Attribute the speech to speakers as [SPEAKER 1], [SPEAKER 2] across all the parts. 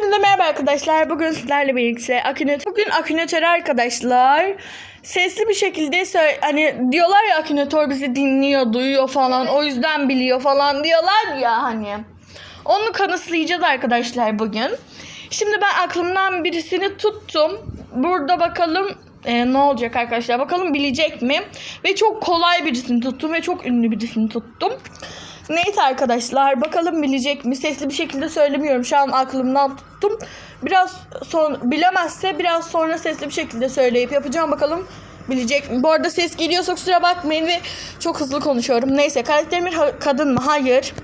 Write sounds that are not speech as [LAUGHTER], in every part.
[SPEAKER 1] Hepinize merhaba arkadaşlar. Bugün sizlerle birlikte Akinator. Bugün Akinator arkadaşlar sesli bir şekilde söyle hani diyorlar ya Akinator bizi dinliyor, duyuyor falan. O yüzden biliyor falan diyorlar ya hani. Onu kanıtlayacağız arkadaşlar bugün. Şimdi ben aklımdan birisini tuttum. Burada bakalım e, ne olacak arkadaşlar. Bakalım bilecek mi? Ve çok kolay birisini tuttum ve çok ünlü birisini tuttum. Neyse arkadaşlar bakalım bilecek mi? Sesli bir şekilde söylemiyorum. Şu an aklımdan tuttum. Biraz son bilemezse biraz sonra sesli bir şekilde söyleyip yapacağım bakalım bilecek mi? Bu arada ses geliyorsa kusura bakmayın ve çok hızlı konuşuyorum. Neyse karakterim bir kadın mı? Hayır.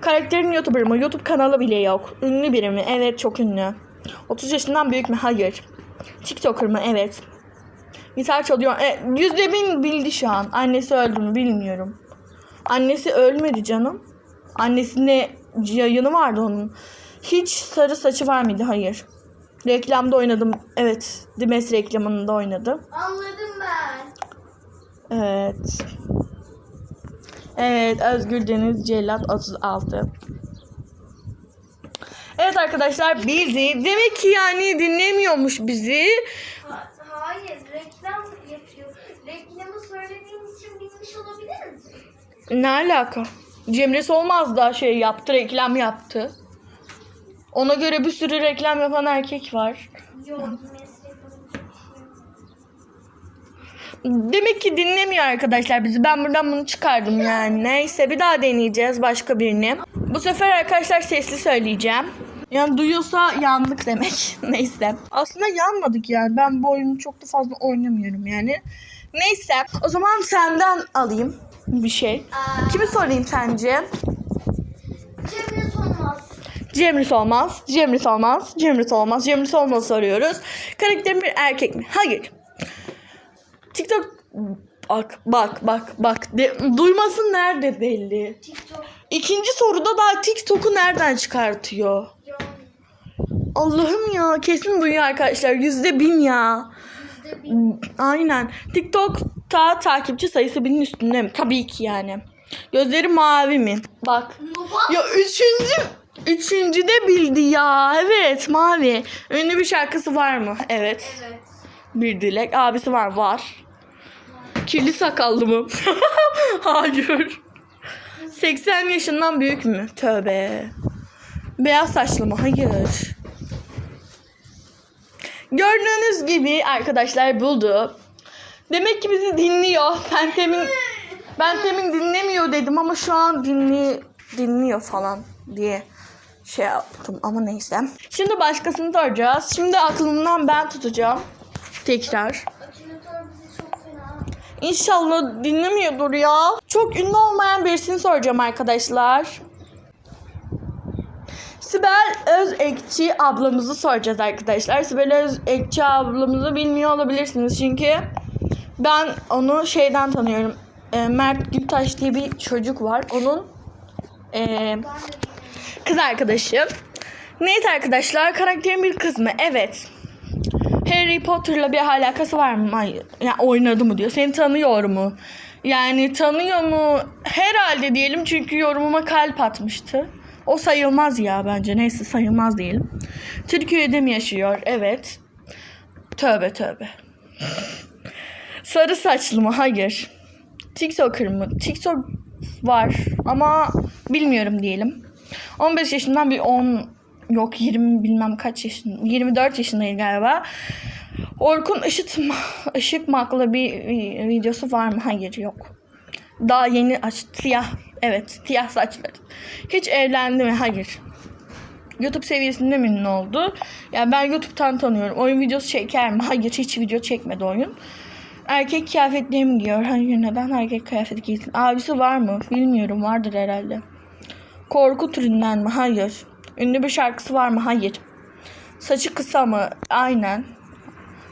[SPEAKER 1] Karakterin YouTuber mı? YouTube kanalı bile yok. Ünlü biri mi? Evet çok ünlü. 30 yaşından büyük mü? Hayır. TikToker mı? Evet. Gitar çalıyor. E, yüzde bin bildi şu an. Annesi öldü mü bilmiyorum. Annesi ölmedi canım. Annesinde yayını vardı onun. Hiç sarı saçı var mıydı? Hayır. Reklamda oynadım. Evet. Dimes reklamında oynadı.
[SPEAKER 2] Anladım ben.
[SPEAKER 1] Evet. Evet. Özgür Deniz Cellat 36. Evet arkadaşlar bildi. Demek ki yani dinlemiyormuş bizi.
[SPEAKER 2] Ha- hayır, reklam yapıyor. Reklamı söylediğiniz için bilmiş olabilir mi?
[SPEAKER 1] Ne alaka? Cemres olmaz da şey yaptı, reklam yaptı. Ona göre bir sürü reklam yapan erkek var. Demek ki dinlemiyor arkadaşlar bizi. Ben buradan bunu çıkardım yani. Neyse bir daha deneyeceğiz başka birini. Bu sefer arkadaşlar sesli söyleyeceğim. Yani duyuyorsa yandık demek. [LAUGHS] Neyse. Aslında yanmadık yani. Ben bu oyunu çok da fazla oynamıyorum yani. Neyse. O zaman senden alayım bir şey.
[SPEAKER 2] Aa,
[SPEAKER 1] Kimi sorayım sence?
[SPEAKER 2] Cemre Solmaz.
[SPEAKER 1] Cemris olmaz. Cemris olmaz. Cemris olmaz. Cemris olmaz soruyoruz. Karakterin bir erkek mi? Hayır. TikTok bak bak bak bak De, duymasın nerede belli.
[SPEAKER 2] TikTok.
[SPEAKER 1] İkinci soruda da TikTok'u nereden çıkartıyor? Allah'ım ya kesin duyuyor arkadaşlar yüzde bin ya.
[SPEAKER 2] yüzde bin.
[SPEAKER 1] Aynen. TikTok'ta takipçi sayısı binin üstünde mi? Tabii ki yani. Gözleri mavi mi? Bak. Ya üçüncü Üçüncü de bildi ya. Evet mavi. Ünlü bir şarkısı var mı? Evet.
[SPEAKER 2] Evet.
[SPEAKER 1] Bir dilek. Abisi var. Var. Kirli sakallı mı? [LAUGHS] Hayır. 80 yaşından büyük mü? Tövbe. Beyaz saçlı mı? Hayır. Gördüğünüz gibi arkadaşlar buldu. Demek ki bizi dinliyor. Ben temin, ben temin dinlemiyor dedim ama şu an dinli, dinliyor falan diye şey yaptım ama neyse. Şimdi başkasını soracağız. Şimdi aklımdan ben tutacağım. Tekrar. İnşallah dinlemiyordur ya. Çok ünlü olmayan birisini soracağım arkadaşlar. Sibel Özekçi ablamızı soracağız arkadaşlar. Sibel Özekçi ablamızı bilmiyor olabilirsiniz çünkü ben onu şeyden tanıyorum. Ee, Mert Gültaş diye bir çocuk var. Onun
[SPEAKER 2] de
[SPEAKER 1] kız arkadaşı. Neyse arkadaşlar karakterin bir kız mı? Evet. Harry Potter'la bir alakası var mı? Hayır. Yani oynadı mı diyor. Seni tanıyor mu? Yani tanıyor mu? Herhalde diyelim çünkü yorumuma kalp atmıştı. O sayılmaz ya bence. Neyse sayılmaz diyelim. Türkiye'de mi yaşıyor? Evet. Tövbe tövbe. Sarı saçlı mı? Hayır. TikToker mı? TikTok var ama bilmiyorum diyelim. 15 yaşından bir 10 yok 20 bilmem kaç yaşında 24 yaşındayım galiba. Orkun Işıtma, Işıkmak'la bir vi- videosu var mı? Hayır yok. Daha yeni aç siyah. Evet siyah saçları. Hiç evlendi mi? Hayır. YouTube seviyesinde mi ünlü oldu? Yani ben YouTube'tan tanıyorum. Oyun videosu çeker mi? Hayır hiç video çekmedi oyun. Erkek kıyafetleri mi giyiyor? Hayır neden erkek kıyafeti giysin? Abisi var mı? Bilmiyorum vardır herhalde. Korku türünden mi? Hayır. Ünlü bir şarkısı var mı? Hayır. Saçı kısa mı? Aynen.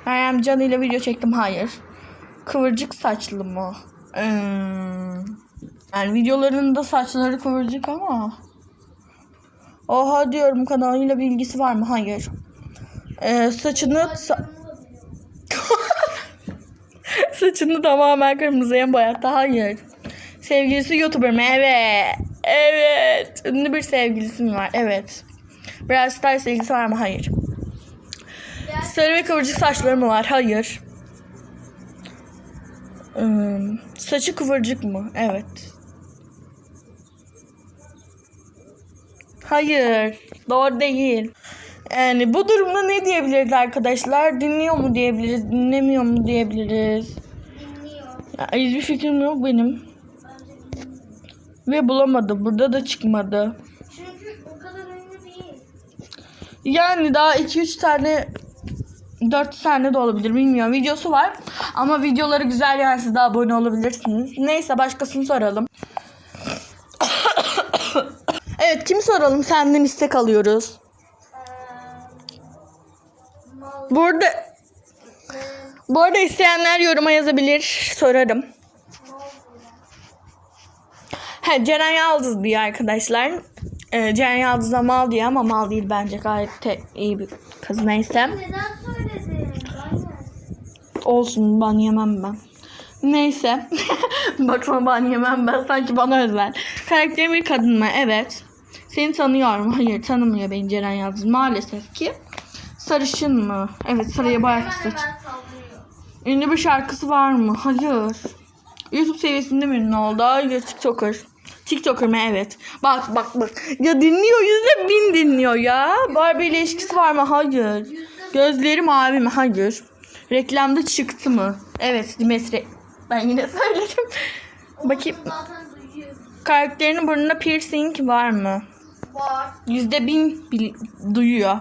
[SPEAKER 1] Meryem Can ile video çektim. Hayır. Kıvırcık saçlı mı? Hmm. Yani videolarında saçları kıvırcık ama. Oha diyorum kanalıyla bilgisi var mı? Hayır. Ee, saçını sa- [LAUGHS] saçını tamamen kırmızıya boyattı. Hayır. Sevgilisi YouTuber mı? Evet. Evet. Ünlü bir sevgilisi mi var? Evet. Brawl Stars ilgisi var mı? Hayır.
[SPEAKER 2] Biraz
[SPEAKER 1] Sarı ve kıvırcık saçları mı var? Hayır. Hmm, saçı kıvırcık mı? Evet. Hayır. Doğru değil. Yani bu durumda ne diyebiliriz arkadaşlar? Dinliyor mu diyebiliriz, dinlemiyor mu diyebiliriz.
[SPEAKER 2] dinliyor.
[SPEAKER 1] Ya, hiçbir fikrim yok benim. Ve bulamadı. Burada da çıkmadı.
[SPEAKER 2] Çünkü o kadar ünlü değil.
[SPEAKER 1] Yani daha 2-3 tane 4 tane de olabilir bilmiyorum. Videosu var. Ama videoları güzel yani siz de abone olabilirsiniz. Neyse başkasını soralım. Evet kimi soralım? Senden istek alıyoruz.
[SPEAKER 2] Ee.
[SPEAKER 1] Burada
[SPEAKER 2] Ee,
[SPEAKER 1] bu arada isteyenler yoruma yazabilir. Sorarım. He, Ceren Yaldız diyor arkadaşlar. Ee, Ceren Yaldız da mal diyor ama mal değil bence. Gayet de iyi bir kız neyse.
[SPEAKER 2] Neden söyledin? Aynen.
[SPEAKER 1] Olsun ban yemem ben. Neyse. [LAUGHS] Baksana ban yemem ben. Sanki bana özel. Karakterin bir kadın mı? Evet. Seni tanıyor mu? [LAUGHS] Hayır tanımıyor beni Ceren Yaldız. Maalesef ki. Sarışın mı? Evet sarıya bayağı saç. Ünlü bir şarkısı var mı? Hayır. YouTube seviyesinde mi ünlü oldu? Hayır TikToker. TikToker mı? Evet. Bak bak bak. Ya dinliyor. Yüzde bin dinliyor ya. Barbie ile ilişkisi var mı? Hayır. Gözleri mavi mi? Hayır. Reklamda çıktı mı? Evet. Dimetre. Ben yine [LAUGHS] söyledim. Bakayım. Karakterinin burnunda piercing var mı? Yüzde bin duyuyor.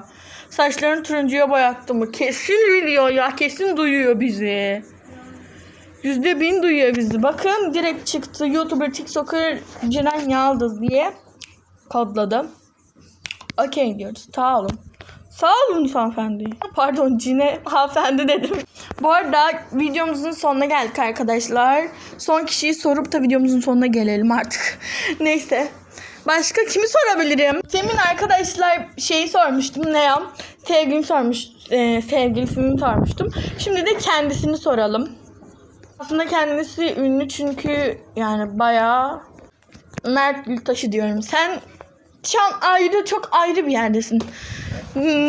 [SPEAKER 1] Saçlarını turuncuya boyattı mı? Kesin biliyor ya. Kesin duyuyor bizi. Yüzde bin duyuyor bizi. Bakın direkt çıktı. YouTuber, TikToker Ceren Yaldız diye kodladım. Okey diyoruz. Sağ olun. Sağ olun hanımefendi. Pardon Cine hanımefendi dedim. Bu arada videomuzun sonuna geldik arkadaşlar. Son kişiyi sorup da videomuzun sonuna gelelim artık. [LAUGHS] Neyse. Başka kimi sorabilirim? Demin arkadaşlar şeyi sormuştum ne ya? Sevgilim sormuş, e, sevgilisini sormuştum. Şimdi de kendisini soralım. Aslında kendisi ünlü çünkü yani bayağı Mert Gültaş'ı diyorum. Sen şu ayrı çok ayrı bir yerdesin.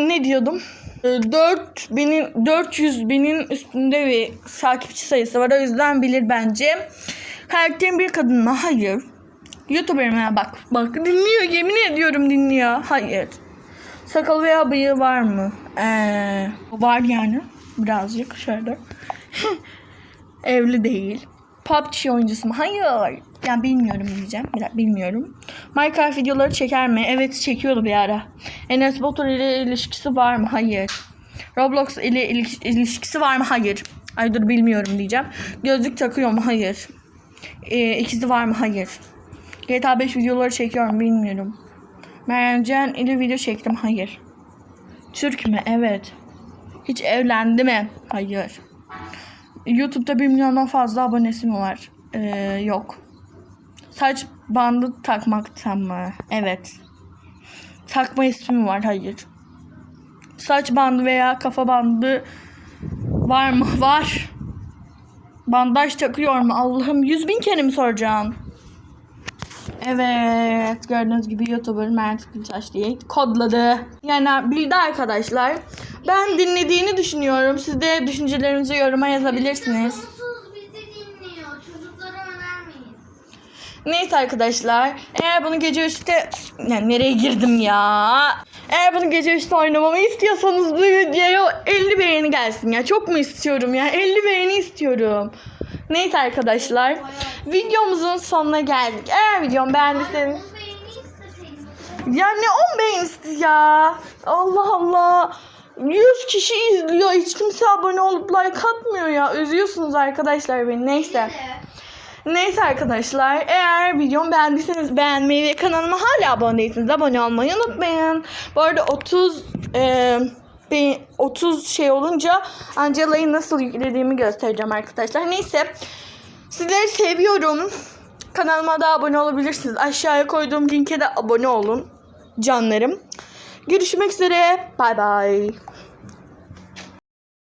[SPEAKER 1] Ne diyordum? 4 binin 400 binin üstünde bir takipçi sayısı var. O yüzden bilir bence. Karakterin bir kadın mı? Hayır. YouTuber mi? Bak bak dinliyor yemin ediyorum dinliyor. Hayır. Sakal veya bıyığı var mı? Ee, var yani. Birazcık şöyle. [LAUGHS] Evli değil. PUBG oyuncusu mu? Hayır. Yani bilmiyorum diyeceğim. Bilmiyorum. Minecraft videoları çeker mi? Evet çekiyordu bir ara. Enes Batur ile ilişkisi var mı? Hayır. Roblox ile iliş- ilişkisi var mı? Hayır. Ay dur bilmiyorum diyeceğim. Gözlük takıyor mu? Hayır. Ee, ikizi var mı? Hayır. GTA 5 videoları çekiyorum bilmiyorum. Meryem ile video çektim. Hayır. Türk mü? Evet. Hiç evlendi mi? Hayır. YouTube'da 1 milyondan fazla abonesi mi var? Ee, yok. Saç bandı takmaktan mı? Evet. Takma ismi mi var? Hayır. Saç bandı veya kafa bandı var mı? [LAUGHS] Var. Bandaj takıyor mu? Allah'ım 100 bin kere mi soracağım? Evet gördüğünüz gibi YouTuber Mert Gültaş diye kodladı. Yani bildi arkadaşlar. Ben dinlediğini düşünüyorum. Siz de düşüncelerinizi yoruma yazabilirsiniz. Neyse arkadaşlar. Eğer bunu gece üçte... Yani nereye girdim ya? Eğer bunu gece üçte oynamamı istiyorsanız bu videoya 50 beğeni gelsin ya. Çok mu istiyorum ya? 50 beğeni istiyorum. Neyse arkadaşlar. Videomuzun sonuna geldik. Eğer videomu beğendiyseniz... Ya ne 10 beğenisi ya. Allah Allah. 100 kişi izliyor. Hiç kimse abone olup like atmıyor ya. Üzüyorsunuz arkadaşlar beni. Neyse. Neyse arkadaşlar. Eğer videomu beğendiyseniz beğenmeyi ve kanalıma hala abone değilseniz abone olmayı unutmayın. Bu arada 30 e, 30 şey olunca Angela'yı nasıl yüklediğimi göstereceğim arkadaşlar. Neyse. Sizleri seviyorum. Kanalıma da abone olabilirsiniz. Aşağıya koyduğum linke de abone olun. Canlarım. Görüşmek üzere. Bay bay.